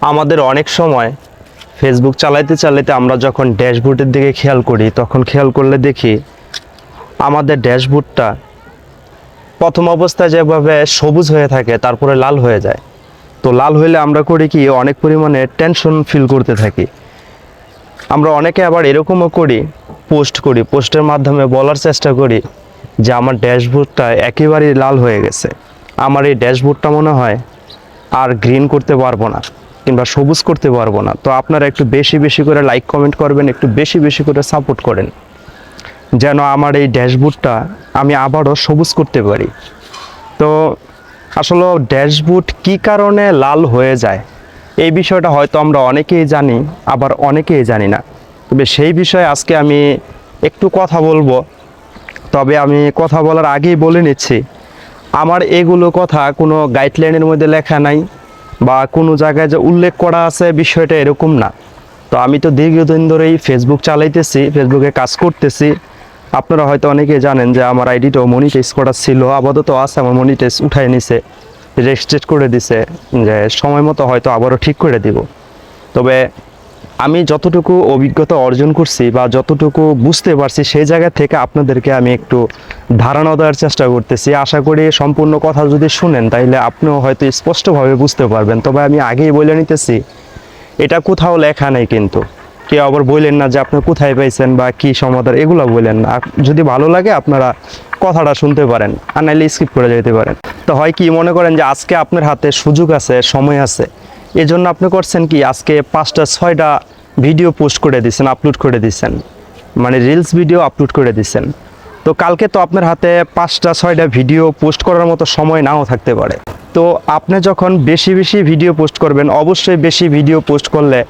আমাদের অনেক সময় ফেসবুক চালাইতে চালাইতে আমরা যখন ড্যাশবোর্ডের দিকে খেয়াল করি, তখন খেয়াল করলে দেখি আমাদের ড্যাশবোর্ডটা প্রথম অবস্থায় যেভাবে সবুজ হয়ে থাকে, তারপরে লাল হয়ে যায়। তো লাল হইলে আমরা করি কি, অনেক পরিমাণে টেনশন ফিল করতে থাকি। আমরা অনেকে আবার এরকমও করি পোস্ট করি পোস্টের মাধ্যমে বলার চেষ্টা করি যে আমার ড্যাশবোর্ডটা একেবারেই লাল হয়ে গেছে। আমার এই ড্যাশবোর্ডটা মনে হয় আর গ্রিন করতে পারব না। কিংবা সবুজ করতে পারব না। তো আপনারা একটু বেশি বেশি করে লাইক কমেন্ট করবেন, একটু বেশি বেশি করে সাপোর্ট করেন। যেন আমার এই ড্যাশবোর্ডটা আমি আবারও সবুজ করতে পারি। তো আসলে ড্যাশবোর্ড কি কারণে লাল হয়ে যায়? এই বিষয়টা হয়তো আমরা অনেকেই জানি, আবার অনেকেই জানি না। তবে সেই বিষয়ে আজকে আমি একটু কথা বলব। তবে আমি কথা বলার আগেই বলে নিচ্ছি, আমার এগুলো কথা কোনো গাইডলাইনের মধ্যে লেখা নাই। বা কোনো জায়গায় যে উল্লেখ করা আছে বিষয়টা এরকম না। তো আমি তো দীর্ঘদিন ধরেই ফেসবুক চালাইতেছি ফেসবুকে কাজ করতেছি। আপনারা হয়তো অনেকে জানেন যে আমার আইডিটাও মনিটাইজ করা ছিল, আপাতত আছে, আমার মনিটাইজ উঠাই নিছে রেজিস্ট্রেট করে দিছে, যে সময় মতো হয়তো আবারও ঠিক করে দিব। তবে আমি যতটুকু অভিজ্ঞতা অর্জন করছি বা যতটুকু বুঝতে পারছি সেই জায়গা থেকে আপনাদেরকে আমি একটু ধারণা দেওয়ার চেষ্টা করতেছি। আশা করি সম্পূর্ণ কথা যদি শুনেন তাহলে আপনিও হয়তো স্পষ্টভাবে বুঝতে পারবেন। তবে আমি আগেই বলে নিতেছি, এটা কোথাও লেখা নেই কিন্তু। কেউ আবার বললেন না যে আপনি কোথায় পাইছেন বা কি সমাধান, এগুলো বললেন না। যদি ভালো লাগে আপনারা কথাটা শুনতে পারেন, আর নাইলে স্কিপ করে যেতে পারেন। তো হয় কি, মনে করেন যে আজকে আপনার হাতে সুযোগ আছে, সময় আছে। এই জন্য আপনি করছেন কি, আজকে পাঁচটা, ছয়টা ভিডিও পোস্ট করে দিচ্ছেন আপলোড করে দিচ্ছেন মানে রিলস ভিডিও আপলোড করে দিচ্ছেন তো কালকে তো আপনার হাতে পাঁচটা, ছয়টা ভিডিও পোস্ট করার মতো সময় নাও থাকতে পারে। তো আপনি যখন বেশি বেশি ভিডিও পোস্ট করবেন, অবশ্যই বেশি ভিডিও পোস্ট করলে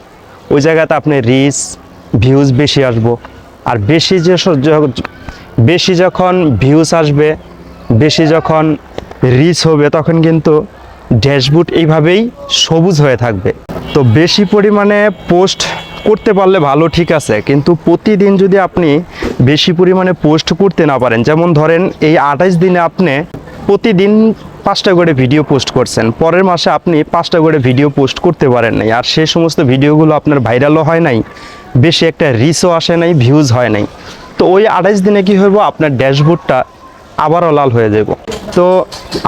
ওই জায়গাতে আপনি রিচ ভিউজ বেশি আসব। আর বেশি যে বেশি যখন ভিউজ আসবে, বেশি যখন রিচ হবে, তখন কিন্তু ড্যাশবোর্ড এইভাবেই সবুজ হয়ে থাকবে। তো বেশি পরিমাণে পোস্ট করতে পারলে ভালো, ঠিক আছে। কিন্তু প্রতিদিন যদি আপনি বেশি পরিমাণে পোস্ট করতে না পারেন, যেমন ধরেন এই আঠাইশ দিনে আপনি প্রতিদিন পাঁচটা করে ভিডিও পোস্ট করছেন, পরের মাসে আপনি পাঁচটা করে ভিডিও পোস্ট করতে পারেন নাই, আর সেই সমস্ত ভিডিওগুলো আপনার ভাইরালও হয় নাই, বেশি একটা রিচও আসে নাই ভিউজ হয় নাই। তো ওই আঠাইশ দিনে কি হইব? আপনার ড্যাশবোর্ডটা আবারও লাল হয়ে যাব তো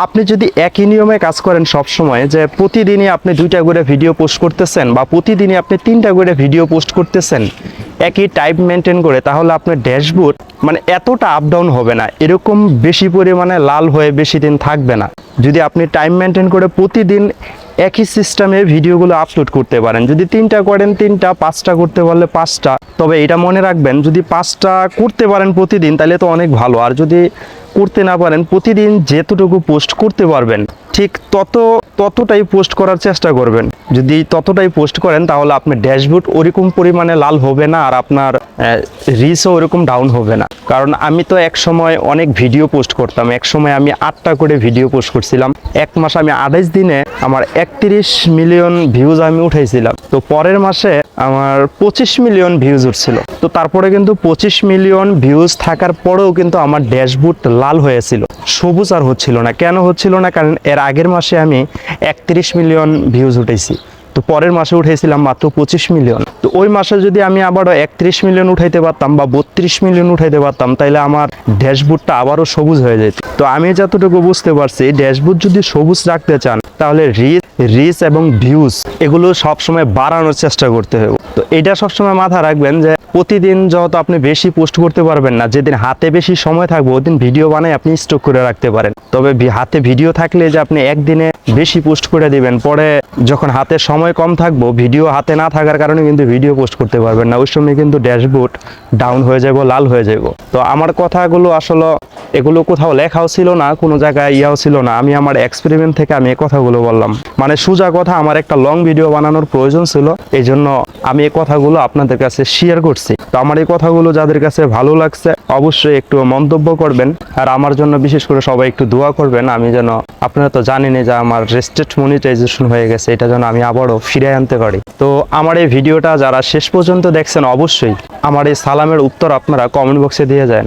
আপনি যদি একই নিয়মে কাজ করেন সব সময় যে প্রতিদিনই আপনি দুইটা করে ভিডিও পোস্ট করতেছেন বা প্রতিদিনই আপনি তিনটা করে ভিডিও পোস্ট করতেছেন, একই টাইপ মেনটেন করে, তাহলে আপনার ড্যাশবোর্ড মানে এতটা আপ ডাউন হবে না। এরকম বেশি পরিমাণে লাল হয়ে বেশি দিন থাকবে না। যদি আপনি টাইম মেনটেন করে প্রতিদিন একই সিস্টেমে ভিডিওগুলো আপলোড করতে পারেন, যদি তিনটা করেন তিনটা, পাঁচটা করতে পারলে পাঁচটা। তবে এটা মনে রাখবেন, যদি পাঁচটা করতে পারেন প্রতিদিন, তাহলে তো অনেক ভালো। আর যদি করতে না পারেন, প্রতিদিন যেতটুকু পোস্ট করতে পারবেন, ঠিক তত, ততটাই পোস্ট করার চেষ্টা করবেন। যদি ততটাই পোস্ট করেন, তাহলে আপনার ড্যাশবোর্ড ওরকম পরিমাণে লাল হবে না আর আপনার রিচও ওরকম ডাউন হবে না। কারণ আমি তো এক সময় অনেক ভিডিও পোস্ট করতাম। এক সময় আমি আটটা করে ভিডিও পোস্ট করছিলাম। এক মাস আমি আঠাইশ দিনে আমার একত্রিশ মিলিয়ন ভিউজ আমি উঠাইছিলাম। তো পরের মাসে আমার পঁচিশ মিলিয়ন ভিউজ উঠছিল। তো তারপরে কিন্তু পঁচিশ মিলিয়ন ভিউজ থাকার পরেও কিন্তু আমার ড্যাশবোর্ড লাল হয়েছিল। সবুজ আর হচ্ছিল না। কেন হচ্ছিল না? কারণ এর আগের মাসে আমি একত্রিশ মিলিয়ন ভিউজ উঠেছি তো পরের মাসে উঠেছিলাম মাত্র পঁচিশ মিলিয়ন তো ওই মাসে যদি আমি আবারও একত্রিশ মিলিয়ন উঠাইতে পারতাম বা বত্রিশ মিলিয়ন উঠাইতে পারতাম তাহলে আমার ড্যাশবোর্ডটা আবারও সবুজ হয়ে যেত। তো আমি যতটুকু বুঝতে পারছি, ড্যাশবোর্ড যদি সবুজ রাখতে চান, তাহলে রিস রিচ এবং ভিউজ, এগুলো সবসময় বাড়ানোর চেষ্টা করতে হবে। তো এটা সবসময় মাথা রাখবেন যে প্রতিদিন যত আপনি বেশি পোস্ট করতে পারবেন না, যেদিন হাতে বেশি সময় থাকবে, ওদিন ভিডিও বানাই আপনি স্টক করে রাখতে পারেন। তবে হাতে ভিডিও থাকলে যে আপনি একদিনে বেশি পোস্ট করে দিবেন, পরে যখন হাতে সময় কম থাকব, ভিডিও হাতে না থাকার কারণে কিন্তু ভিডিও পোস্ট করতে পারবেন না। ওই সময় কিন্তু ড্যাশবোর্ড ডাউন হয়ে যাব লাল হয়ে যাব তো আমার কথাগুলো আসলে এগুলো কোথাও লেখাও ছিল না, কোনো জায়গায় ইয়াও ছিল না। আমি আমার এক্সপেরিমেন্ট থেকে আমি এই কথাগুলো বললাম। মানে সোজা কথা, আমার একটা লং ভিডিও বানানোর প্রয়োজন ছিল। এই জন্য আমি এই কথাগুলো আপনাদের কাছে শেয়ার করছি। তো আমার এই কথাগুলো যাদের কাছে ভালো লাগছে, অবশ্যই একটু মন্তব্য করবেন। আর আমার জন্য বিশেষ করে সবাই একটু দোয়া করবেন। আমি যেন, আপনারা তো জানেনই যে আমার রেস্টেড মনিটাইজেশন হয়ে গেছে, এটা যেন আমি আবারও ফিরে আনতে পারি। তো আমার এই ভিডিওটা যারা শেষ পর্যন্ত দেখছেন, অবশ্যই আমার এই সালামের উত্তর আপনারা কমেন্ট বক্সে দিয়ে যান।